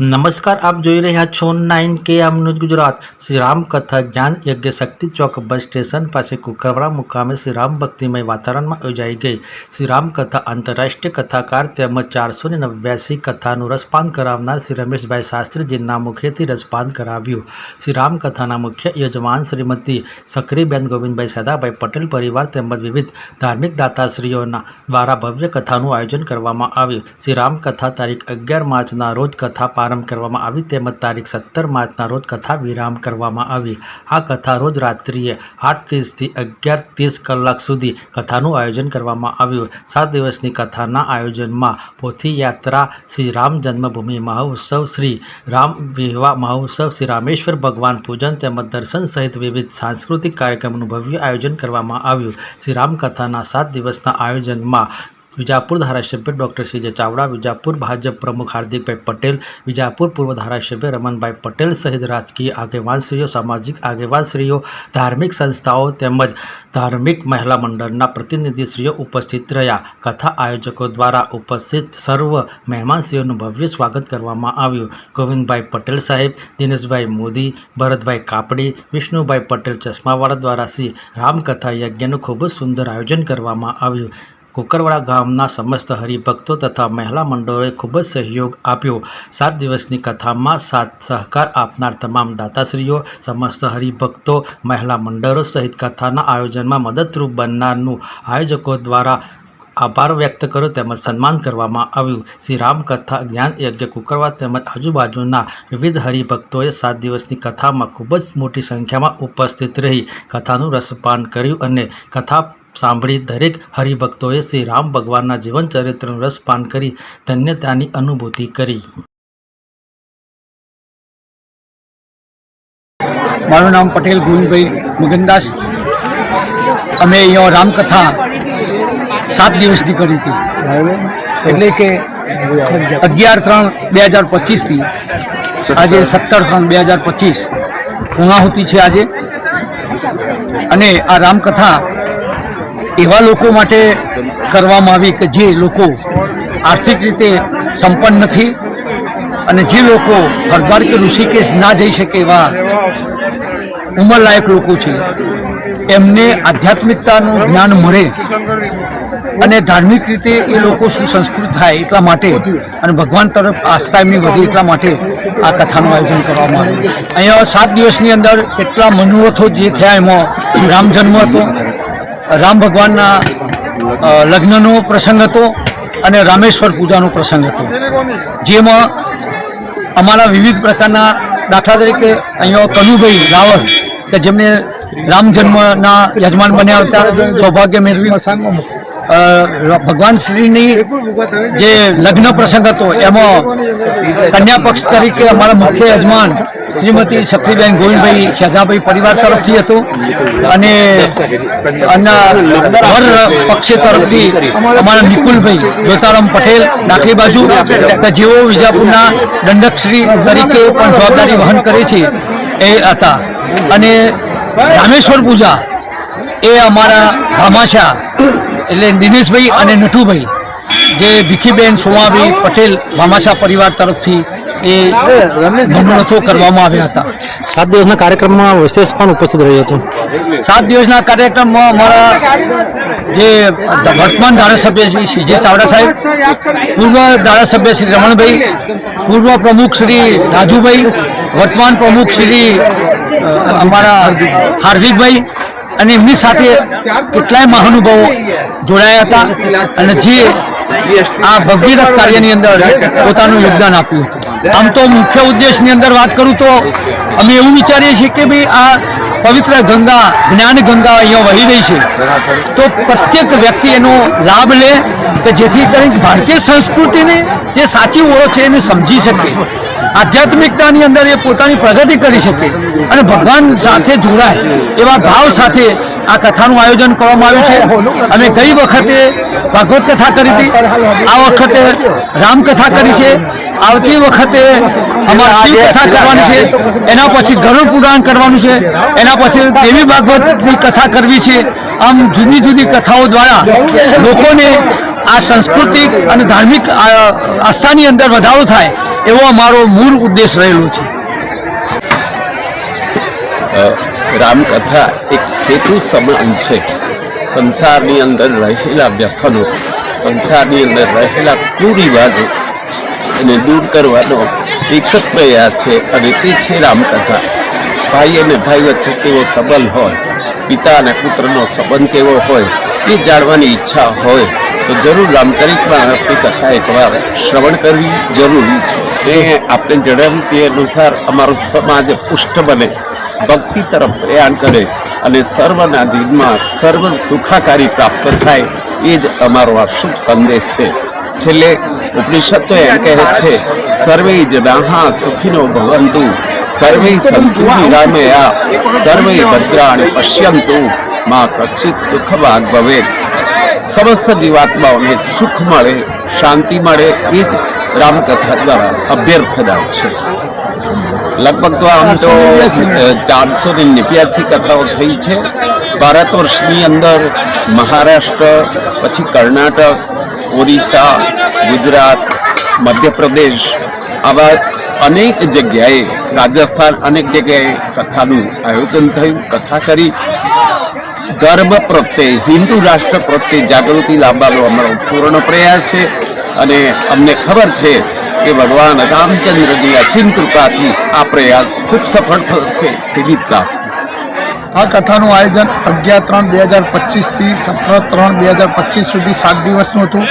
નમસ્કાર, આપ જોઈ રહ્યા છો નાઇન કે આમ ગુજરાત. શ્રી રામકથા જ્ઞાન યજ્ઞ શક્તિ ચોક બસ સ્ટેશન પાસે કુકરવાડા મુકામે શ્રી રામ ભક્તિમય વાતાવરણમાં યોજાઈ ગઈ. શ્રી રામ કથા આંતરરાષ્ટ્રીય કથાકાર તેમજ ચારસો ને નવ્યાસી કથાનું રસપાન કરાવનાર શ્રી રમેશભાઈ શાસ્ત્રીજીના મુખેથી રસપાન કરાવ્યું. શ્રી રામ કથાના મુખ્ય યજમાન શ્રીમતી સક્રીબેન ગોવિંદભાઈ સદાભાઈ પટેલ પરિવાર તેમજ વિવિધ ધાર્મિક દાતાશ્રીઓના દ્વારા ભવ્ય કથાનું આયોજન કરવામાં આવ્યું. શ્રી રામકથા તારીખ અગિયાર માર્ચના રોજ કથા પ્રારંભ કરવામાં આવી તેમજ તારીખ સત્તર માર્ચના રોજ કથા વિરામ કરવામાં આવી. આ કથા રોજ રાત્રિએ આઠ ત્રીસથી અગિયાર ત્રીસ કલાક સુધી કથાનું આયોજન કરવામાં આવ્યું. સાત દિવસની કથાના આયોજનમાં પોથી યાત્રા શ્રી રામ જન્મભૂમિ મહોત્સવ શ્રી રામ વિવાહ મહોત્સવ શ્રી રામેશ્વર ભગવાન પૂજન તેમજ દર્શન સહિત વિવિધ સાંસ્કૃતિક કાર્યક્રમનું ભવ્ય આયોજન કરવામાં આવ્યું. શ્રી રામ કથાના સાત દિવસના આયોજનમાં વિજાપુર ધારાસભ્ય ડૉક્ટર સીજે ચાવડા, વિજાપુર ભાજપ પ્રમુખ હાર્દિકભાઈ પટેલ, વિજાપુર પૂર્વ ધારાસભ્ય રમણભાઈ પટેલ સહિત રાજકીય આગેવાનશ્રીઓ, સામાજિક આગેવાનશ્રીઓ, ધાર્મિક સંસ્થાઓ તેમજ ધાર્મિક મહિલા મંડળના પ્રતિનિધિશ્રીઓ ઉપસ્થિત રહ્યા. કથા આયોજકો દ્વારા ઉપસ્થિત સર્વ મહેમાનશ્રીઓનું ભવ્ય સ્વાગત કરવામાં આવ્યું. ગોવિંદભાઈ પટેલ સાહેબ, દિનેશભાઈ મોદી, ભરતભાઈ કાપડી, વિષ્ણુભાઈ પટેલ ચશ્માવાળા દ્વારા શ્રી રામકથા યજ્ઞનું ખૂબ જ સુંદર આયોજન કરવામાં આવ્યું. કુકરવાડા ગામના સમસ્ત હરિભક્તો તથા મહિલા મંડળોએ ખૂબ જ સહયોગ આપ્યો. સાત દિવસની કથામાં સાથ સહકાર આપનાર તમામ દાતાશ્રીઓ, સમસ્ત હરિભક્તો, મહિલા મંડળો સહિત કથાના આયોજનમાં મદદરૂપ બનનારનું આયોજકો દ્વારા આભાર વ્યક્ત કર્યો તેમજ સન્માન કરવામાં આવ્યું. શ્રી રામકથા જ્ઞાન યજ્ઞ કુકરવા તેમજ આજુબાજુના વિવિધ હરિભક્તોએ સાત દિવસની કથામાં ખૂબ જ મોટી સંખ્યામાં ઉપસ્થિત રહી. કથાનું રસપાન કર્યું અને કથા સાંભળી દરેક હરિભક્તોએ શ્રી રામ ભગવાનના જીવન ચરિત્રનું રસપાન કરી ધન્યતાની અનુભૂતિ કરી. મારું નામ પટેલ ગોવિંદભાઈ મુગનદાસ. અમે અહીંયા રામકથા સાત દિવસની કરી હતી. એટલે કે અગિયાર ત્રણ બે હજાર પચીસથી આજે સત્તર ત્રણ બે હજાર પચીસ પૂર્ણાહુતિ છે આજે. અને આ રામકથા એવા લોકો માટે કરવામાં આવી કે જે લોકો આર્થિક રીતે સંપન્ન નથી અને જે લોકો હરદ્વાર કે ઋષિકેશ ના જઈ શકે એવા ઉંમરલાયક લોકો છે, એમને આધ્યાત્મિકતાનું જ્ઞાન મળે અને ધાર્મિક રીતે એ લોકો સુસંસ્કૃત થાય એટલા માટે અને ભગવાન તરફ આસ્થા એમની વધે એટલા માટે આ કથાનું આયોજન કરવામાં આવ્યું અહીંયા સાત દિવસની અંદર કેટલા મનોરથો જે થયા એમાં રામ જન્મ હતો રામ ભગવાનના લગ્નનો પ્રસંગ હતો અને રામેશ્વર પૂજાનો પ્રસંગ હતો. જેમાં અમારા વિવિધ પ્રકારના દાખલા તરીકે અહીંયા કનુભાઈ રાવળ, કે જેમને રામ જન્મના યજમાન બન્યા હતા સૌભાગ્ય મેળવી ભગવાન શ્રીની જે લગ્ન પ્રસંગ હતો, એમાં કન્યા પક્ષ તરીકે અમારા મુખ્ય યજમાન શ્રીમતી શક્તિબેન ગોવિંદભાઈ શેધાભાઈ પરિવાર તરફથી હતો અને વર પક્ષે તરફથી અમારા નિકુલભાઈ જોતારામ પટેલ દાખલી બાજુ જેઓ વિજાપુરના દંડકશ્રી તરીકે પણ જવાબદારી વહન કરે છે, એ હતા. અને રામેશ્વર પૂજા, એ અમારા ભામાશા એટલે દિનેશભાઈ અને નટુભાઈ, જે ભીખીબેન સોમાભાઈ પટેલ ભામાશા પરિવાર તરફથી એ મનોરથો કરવામાં આવ્યા હતા? સાત દિવસના કાર્યક્રમમાં વિશેષ કોણ ઉપસ્થિત રહ્યું હતું? સાત દિવસના કાર્યક્રમમાં અમારા જે વર્તમાન ધારાસભ્ય શ્રી સીજે ચાવડા સાહેબ, પૂર્વ ધારાસભ્ય શ્રી રમણભાઈ, પૂર્વ પ્રમુખ શ્રી રાજુભાઈ, વર્તમાન પ્રમુખ શ્રી અમારા હાર્દિકભાઈ અને એમની સાથે કેટલાય મહાનુભાવો જોડાયા હતા અને જે આ ભગીરથ કાર્યની અંદર પોતાનું યોગદાન આપ્યું આમ તો મુખ્ય ઉદ્દેશની અંદર વાત કરું તો અમે એવું વિચારીએ છીએ કે ભાઈ આ પવિત્ર ગંગા, જ્ઞાન ગંગા અહીંયા વહી રહી છે. તો પ્રત્યેક વ્યક્તિ એનો લાભ લે કે જેથી કરીને ભારતીય સંસ્કૃતિને જે સાચી ઓળખ છે એને સમજી શકે. આધ્યાત્મિકતાની અંદર એ પોતાની પ્રગતિ કરી શકે. અને ભગવાન સાથે જોડાય એવા ભાવ સાથે આ કથાનું આયોજન કરવામાં આવ્યું છે. અમે ગઈ વખતે ભાગવત કથા કરી હતી. આ વખતે રામકથા કરી છે. આવતી વખતે અમારે શિવ કથા કરવાની છે. એના પછી ગરુડ પુરાણ કરવાનું છે. એના પછી દેવી ભાગવતની કથા કરવી છે. આમ જુદી જુદી કથાઓ દ્વારા લોકોને આ સાંસ્કૃતિક અને ધાર્મિક આ, આસ્થાની અંદર વધારો થાય એવો અમારો મૂળ ઉદ્દેશ રહેલો છે. રામકથા એક સેતુ સમાન છે. સંસારની અંદર રહેલા વ્યસનો, સંસારની અંદર રહેલા કુરિવાજો એને દૂર કરવાનો એક જ પ્રયાસ છે અને તે છે રામકથા. ભાઈ અને ભાઈ વચ્ચે કેવો સંબંધ હોય, પિતા અને પુત્રનો સંબંધ કેવો હોય, એ જાણવાની ઈચ્છા હોય, તો જરૂર રામચરિત માણસની કથા એકવાર શ્રવણ કરવી જરૂરી છે. એ આપણે જણાવ્યું તે અનુસાર અમારો સમાજ પુષ્ટ બને. ભક્તિ તરફ પ્રયાણ કરે અને સર્વના જીવનમાં સર્વ સુખાકારી પ્રાપ્ત થાય, એ જ અમારો આ શુભ સંદેશ છે. છેલ્લે ઉપનિષદ તો એમ કહે છે, સર્વે જનાહા સુખીનો ભવંતુ, સર્વે સંતુ આ સર્વે ભદ્રાણી પશ્યંતુ, માં કશ્ચિત દુઃખ ભાગ ભવે. સમસ્ત જીવાત્માઓને સુખ મળે, શાંતિ મળે, એ જ રામકથા દ્વારા અભ્યર્થના છે. લગભગ તો આમ તો ચારસો ને નેવ્યાસી કથાઓ થઈ છે. ભારત વર્ષની અંદર મહારાષ્ટ્ર, પછી કર્ણાટક, ઓરિસ્સા, ગુજરાત, મધ્યપ્રદેશ આવા અનેક જગ્યાએ રાજસ્થાન અનેક જગ્યાએ કથાનું આયોજન થયું, કથા કરી. ગર્ભ પ્રત્યે, હિન્દુ રાષ્ટ્ર પ્રત્યે જાગૃતિ લાવવાનો અમારો પૂર્ણ પ્રયાસ છે. અને અમને ખબર છે કે ભગવાન રામચંદ્રની અસીમ કૃપાથી આ પ્રયાસ ખૂબ સફળ થશે તેવી આ કથાનું આયોજન અગિયાર ત્રણ બે હજાર પચીસથી સત્તર ત્રણ બે હજાર પચીસ સુધી સાત દિવસનું હતું.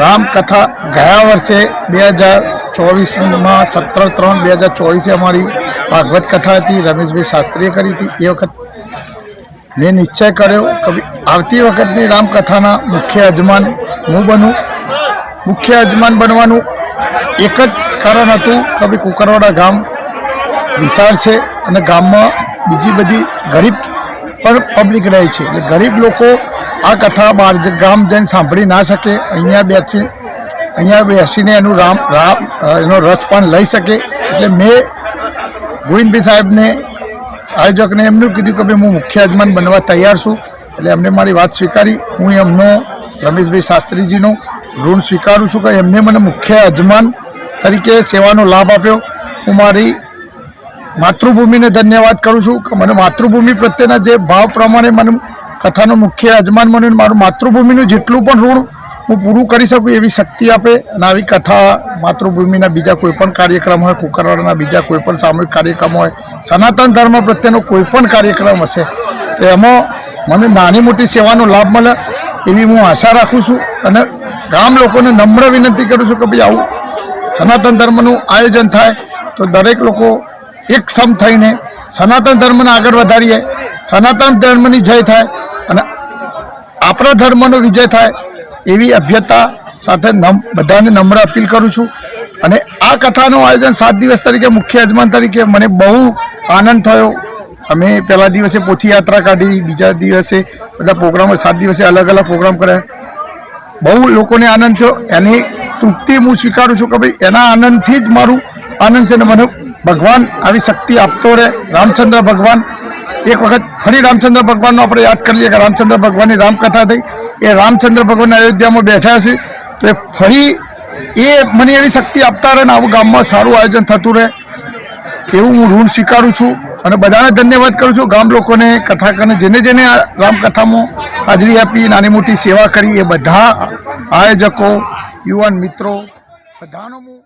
રામકથા ગયા વર્ષે બે હજાર ચોવીસમાં સત્તર ત્રણ બે હજાર ચોવીસે અમારી ભાગવત કથા હતી. રમેશભાઈ શાસ્ત્રીએ કરી હતી. એ વખત મેં નિશ્ચય કર્યો કે આવતી વખતની રામકથાના મુખ્ય યજમાન હું બનું. મુખ્ય યજમાન બનવાનું એક જ કારણ હતું. કે ભાઈ કુકરવાડા ગામ વિશાળ છે અને ગામમાં બીજી બધી ગરીબ પણ પબ્લિક રહે છે. એટલે ગરીબ લોકો આ કથા બહાર ગામ જઈને સાંભળી ના શકે. અહીંયા બેસી, અહીંયા બેસીને એનું રામ રામ, એનો રસ પણ લઈ શકે. એટલે મેં ગોવિંદભાઈ સાહેબને, આયોજકને એમનું કીધું કે ભાઈ, હું મુખ્ય યજમાન બનવા તૈયાર છું. એટલે એમને મારી વાત સ્વીકારી. હું એમનો રમેશભાઈ શાસ્ત્રીજીનો ઋણ સ્વીકારું છું કે એમને મને મુખ્ય યજમાન તરીકે સેવાનો લાભ આપ્યો. હું મારી માતૃભૂમિને ધન્યવાદ કરું છું કે મને માતૃભૂમિ પ્રત્યેના જે ભાવ પ્રમાણે મને કથાનો મુખ્ય યજમાન મને મારું માતૃભૂમિનું જેટલું પણ ઋણ હું પૂરું કરી શકું એવી શક્તિ આપે અને આવી કથા માતૃભૂમિના બીજા કોઈપણ કાર્યક્રમ હોય કુકરવાડાના બીજા કોઈપણ સામૂહિક કાર્યક્રમ હોય, સનાતન ધર્મ પ્રત્યેનો કોઈપણ કાર્યક્રમ હશે, તો એમાં મને નાની મોટી સેવાનો લાભ મળે એવી હું આશા રાખું છું અને ગામ લોકોને નમ્ર વિનંતી કરું છું કે ભાઈ આવું સનાતન ધર્મનું આયોજન થાય તો દરેક લોકો એક સમ થઈને સનાતન ધર્મને આગળ વધારીએ. સનાતન ધર્મની જય થાય અને આપણા ધર્મનો વિજય થાય એવી અભ્યતા સાથે નમ, બધાને નમ્ર અપીલ કરું છું. અને આ કથાનું આયોજન સાત દિવસ તરીકે મુખ્ય યજમાન તરીકે મને બહુ આનંદ થયો. અમે પહેલા દિવસે પોથી યાત્રા કાઢી, બીજા દિવસે બધા પ્રોગ્રામો સાત દિવસે અલગ અલગ પ્રોગ્રામ કર્યા. બહુ લોકોને આનંદ થયો. એની તૃપ્તિ હું સ્વીકારું છું કે ભાઈ એના આનંદથી જ મારું આનંદ છે અને મને ભગવાન આવી શક્તિ આપતો રહે. રામચંદ્ર ભગવાન. એક વખત ફરી રામચંદ્ર ભગવાનનો આપણે યાદ કરીએ કે રામચંદ્ર ભગવાનની રામકથા થઈ. એ રામચંદ્ર ભગવાન અયોધ્યામાં બેઠા છે. તો એ ફરી એ મને એવી શક્તિ આપતા રહે ને આવું ગામમાં સારું આયોજન થતું રહે. એવું હું ઋણ સ્વીકારું છું. અને બધાને ધન્યવાદ કરું છું ગામ લોકોને કથાકારને કરીને જેને જેને રામકથામાં હાજરી આપી નાની મોટી સેવા કરી એ બધા આયોજકો યુવાન મિત્રો બધાનો હું